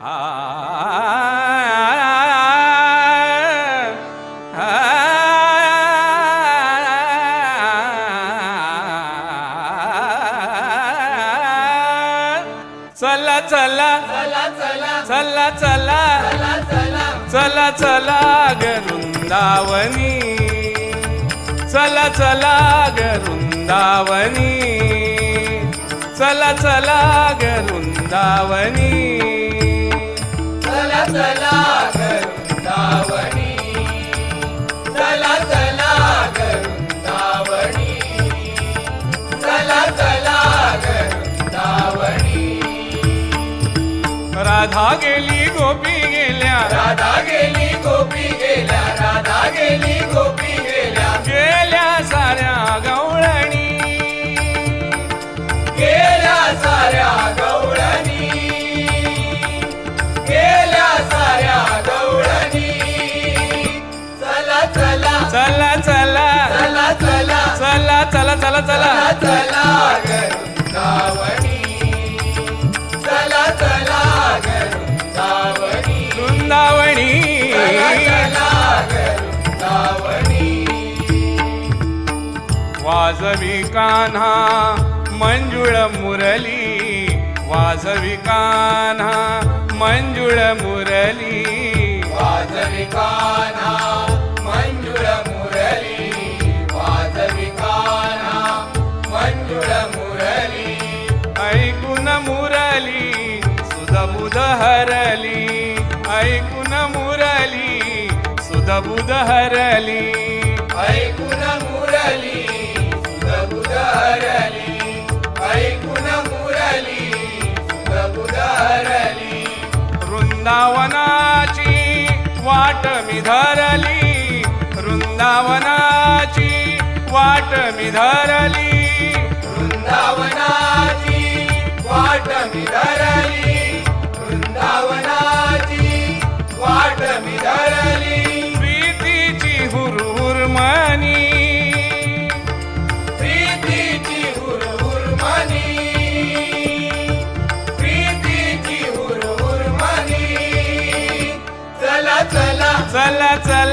चला चला. चला चला. चला चला चला गरुंदावनी. चला चला गरुंदावनी. चला चला गरुंदावनी. राधा गेली गोपी गेल्या. राधा गेली गोपी गेल्या. राधा गेली गोपी चला. चला चला वृंदावणी वाजवी कान्हा मंजुळ मुरली. वाजवी कान्हा मंजुळ मुरली. वाजवी कान्हा सुधबुध हरली ऐकून मुरली सुधबुध हरली ऐकून मुरली सुधबुध हरली वृंदावनाची वाट मी धरली. वृंदावनाची वाट मी धरली.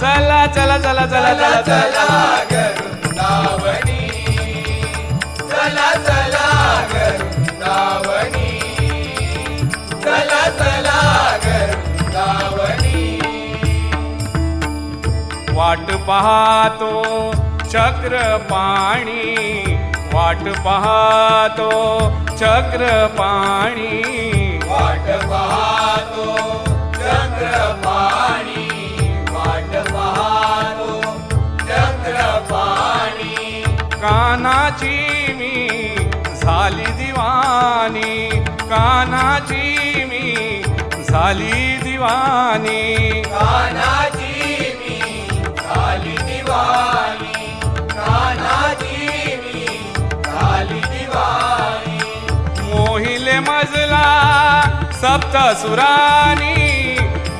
चला चला चला चला चला चला वाट पाहतो चक्र पाणी. वाट पाहतो चक्र पाणी. वाट पाहतो झाली दिवानी कानाची मी झाली दिवानी कानाची मी झाली दिवाणी कानाची मी झाली दिवाणी. मोहिले मजला सप्त सुरानी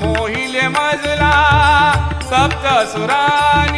मोहिले मजला सप्त सुरानी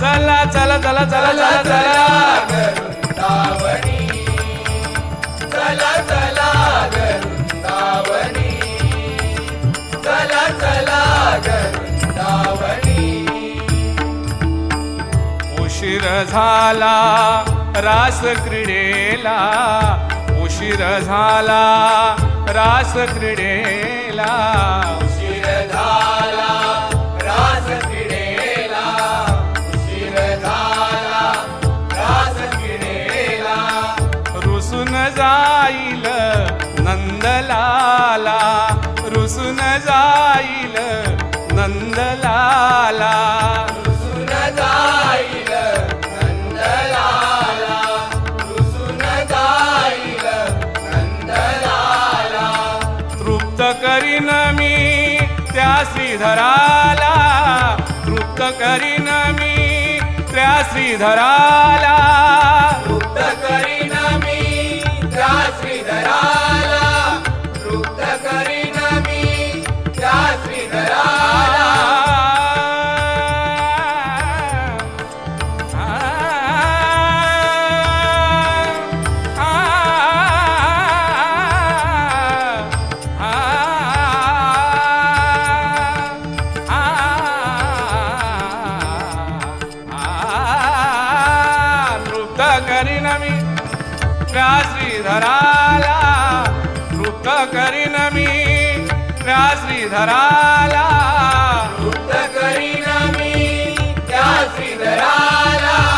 चला चला चला चला चला चला वृंदावनी चला चला वृंदावनी चला चला वृंदावनी उशीर झाला रास क्रीडेला उशीर झाला रास क्रीडेला श्रीधराला तृप्त करीन मी त्या श्रीधराला. करीन मी व्याश्रीधराला तृप्त करीन मी व्याश्रीधराला तृप्त करीन मी व्याश्रीधराला